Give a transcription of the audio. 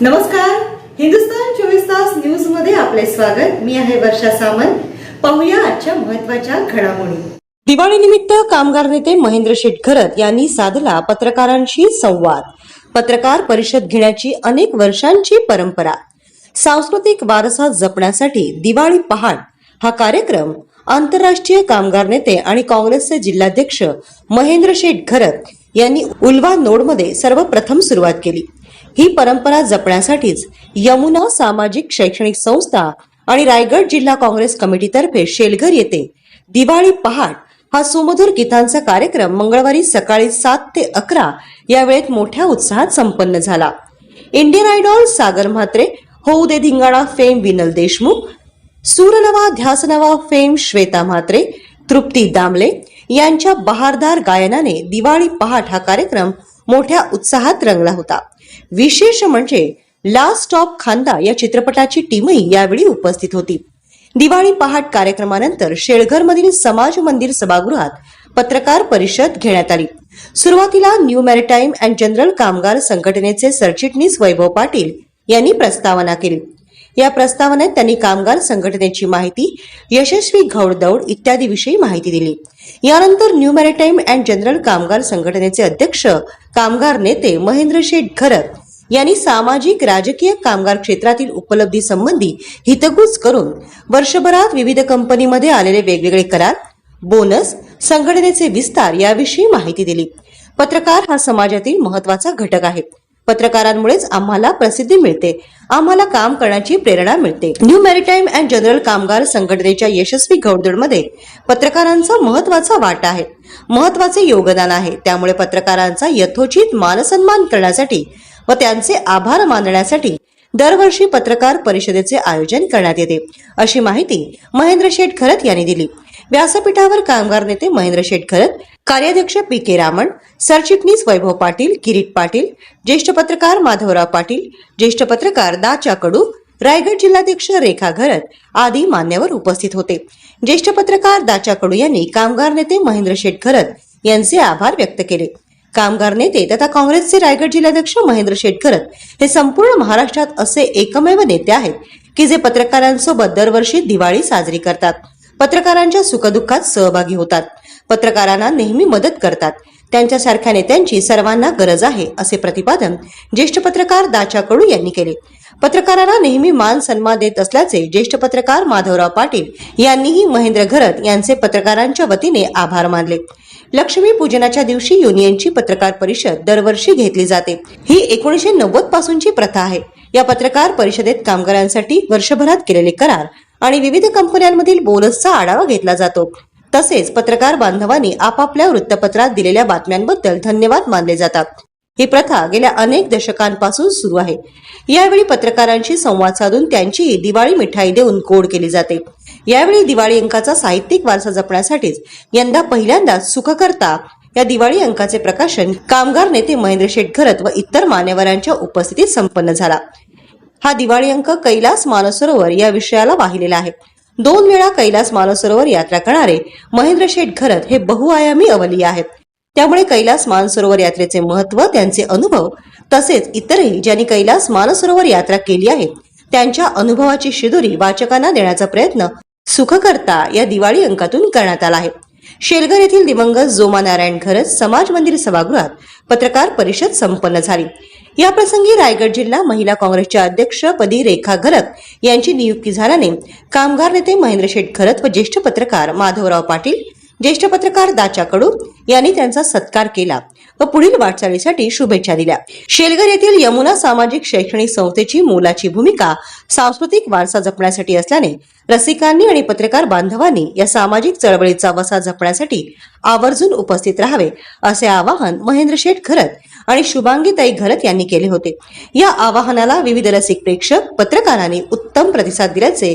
नमस्कार. हिंदुस्तान चोवीस तास न्यूजमध्ये आपले स्वागत. मी आहे वर्षा सामंत. पाहूया आजच्या महत्त्वाच्या घडामोडी. दिवाळीनिमित्त कामगार नेते महेंद्र शेटखरत यांनी साधला पत्रकारांशी संवाद. पत्रकार परिषद घेण्याची अनेक वर्षांची परंपरा. सांस्कृतिक वारसा जपण्यासाठी दिवाळी पहाट हा कार्यक्रम आंतरराष्ट्रीय कामगार नेते आणि काँग्रेसचे जिल्हाध्यक्ष महेंद्र शेठ घरत यांनी उल्वा नोडमध्ये सर्वप्रथम सुरुवात केली. ही परंपरा जपण्यासाठीच यमुना सामाजिक शैक्षणिक संस्था आणि रायगड जिल्हा काँग्रेस कमिटीतर्फे शेलघर येथे दिवाळी पहाट हा सुमधुर गीतांचा कार्यक्रम मंगळवारी सकाळी सात ते अकरा या वेळेत मोठ्या उत्साहात संपन्न झाला. इंडियन आयडॉल सागर म्हात्रे होऊ दे धिंगाणा फेम विनल देशमुख सूरनवा ध्यासनवा फेम श्वेता म्हात्रे तृप्ती दामले यांच्या बहारदार गायनाने दिवाळी पहाट हा कार्यक्रम मोठ्या उत्साहात रंगला होता. विशेष म्हणजे लास्ट ऑफ खांदा या चित्रपटाची टीमही यावेळी उपस्थित होती. दिवाळी पहाट कार्यक्रमानंतर शेळघरमधील समाज मंदिर सभागृहात पत्रकार परिषद घेण्यात आली. सुरुवातीला न्यू मॅरिटाईम अँड जनरल कामगार संघटनेचे सरचिटणीस वैभव पाटील यांनी प्रस्तावना केली. या प्रस्तावनेत त्यांनी कामगार संघटनेची माहिती यशस्वी घौडदौड इत्यादी विषयी माहिती दिली. यानंतर न्यू मॅरिटाईम अँड जनरल कामगार संघटनेचे अध्यक्ष कामगार नेते महेंद्र शेठ घरत यांनी सामाजिक राजकीय कामगार क्षेत्रातील उपलब्धी संबंधी हितगुज करून वर्षभरात विविध कंपनीमध्ये आलेले वेगवेगळे करार बोनस संघटनेचे विस्तार याविषयी माहिती दिली. पत्रकार हा समाजातील महत्त्वाचा घटक आहे. पत्रकारांमुळेच आम्हाला प्रसिद्धी मिळते. आम्हाला काम करण्याची प्रेरणा मिळते. न्यू मॅरिटाईम अँड जनरल कामगार संघटनेच्या यशस्वी घौडदौडमध्ये पत्रकारांचा महत्त्वाचा वाटा आहे. महत्त्वाचे योगदान आहे. त्यामुळे पत्रकारांचा यथोचित मानसन्मान करण्यासाठी व त्यांचे आभार मानण्यासाठी दरवर्षी पत्रकार परिषदेचे आयोजन करण्यात येते. अशी माहिती महेंद्र शेठ खरत यांनी दिली. व्यासपीठावर कामगार नेते महेंद्र शेठ खरत कार्याध्यक्ष पी के रामन सरचिटणीस वैभव पाटील किरीट पाटील ज्येष्ठ पत्रकार माधवराव पाटील ज्येष्ठ पत्रकार दाचा कडू रायगड जिल्हाध्यक्ष रेखा घरत आदी मान्यवर उपस्थित होते. ज्येष्ठ पत्रकार दाचा कडू यांनी कामगार नेते महेंद्र शेठ खरत यांचे आभार व्यक्त केले. कामगार नेते तथा काँग्रेसचे रायगड जिल्हाध्यक्ष महेंद्र शेटकरत हे संपूर्ण महाराष्ट्रात असे एकमेव नेते आहेत की जे पत्रकारांसोबत दरवर्षी दिवाळी साजरी करतात. पत्रकारांच्या सुखदुःखात सहभागी होतात. पत्रकारांना नेहमी मदत करतात. त्यांच्यासारख्या नेत्यांची सर्वांना गरज आहे असे प्रतिपादन ज्येष्ठ पत्रकार दाचा कडू यांनी केले. पत्रकारांना नेहमी मान सन्मान देत असल्याचे ज्येष्ठ पत्रकार माधवराव पाटील यांनीही महेंद्र घरत यांचे पत्रकारांच्या वतीने आभार मानले. लक्ष्मी पूजनाच्या दिवशी युनियनची पत्रकार परिषद दरवर्षी घेतली जाते. ही एकोणीशे नव्वद पासूनची प्रथा आहे. या पत्रकार परिषदेत कामगारांसाठी वर्षभरात केलेले करार आणि विविध कंपन्यांमधील बोनसचा आढावा घेतला जातो. तसेच पत्रकार बांधवांनी आपापल्या वृत्तपत्रात दिलेल्या बातम्यांबद्दल धन्यवाद मानले जातात. ही प्रथा गेल्या अनेक दशकांपासून सुरू आहे. यावेळी पत्रकारांशी संवाद साधून त्यांची दिवाळी मिठाई देऊन गोड केली जाते. यावेळी दिवाळी अंकाचा साहित्यिक वारसा जपण्यासाठीच यंदा पहिल्यांदाच सुखकर्ता या दिवाळी अंकाचे प्रकाशन कामगार नेते महेंद्र शेठ घरत व इतर मान्यवरांच्या उपस्थितीत संपन्न झाला. हा दिवाळी अंक कैलास मानसरोवर या विषयाला वाहिलेला आहे. दोन वेळा कैलास मानसरोवर यात्रा करणारे महेंद्र शेठ घरत हे बहुआयामी अवली आहेत. त्यामुळे कैलास मानसरोवर यात्रेचे महत्त्व त्यांचे अनुभव तसेच इतरही ज्यांनी कैलास मानसरोवर यात्रा केली आहे त्यांच्या अनुभवाची शिदोरी वाचकांना देण्याचा प्रयत्न सुखकर्ता या दिवाळी अंकातून करण्यात आला आहे. शेलघर येथील दिवंगत जोमा नारायण घरत समाज मंदिर सभागृहात पत्रकार परिषद संपन्न झाली. या प्रसंगी रायगड जिल्हा महिला काँग्रेसच्या अध्यक्षपदी रेखा घरत यांची नियुक्ती झाल्याने कामगार नेते महेंद्र शेठ घरत व ज्येष्ठ पत्रकार माधवराव पाटील ज्येष्ठ पत्रकार दाचा कडू यांनी त्यांचा सत्कार केला व पुढील वाटचालीसाठी शुभेच्छा दिल्या. शेलघर येथील यमुना सामाजिक शैक्षणिक संस्थेची मोलाची भूमिका सांस्कृतिक वारसा जपण्यासाठी असल्याने रसिकांनी आणि पत्रकार बांधवांनी या सामाजिक चळवळीचा वसा जपण्यासाठी आवर्जून उपस्थित राहावे असे आवाहन महेंद्र शेठ घरत आणि शुभांगीताई घरत यांनी केले होते. या आवाहनाला विविध रसिक प्रेक्षक पत्रकारांनी उत्तम प्रतिसाद दिल्याचे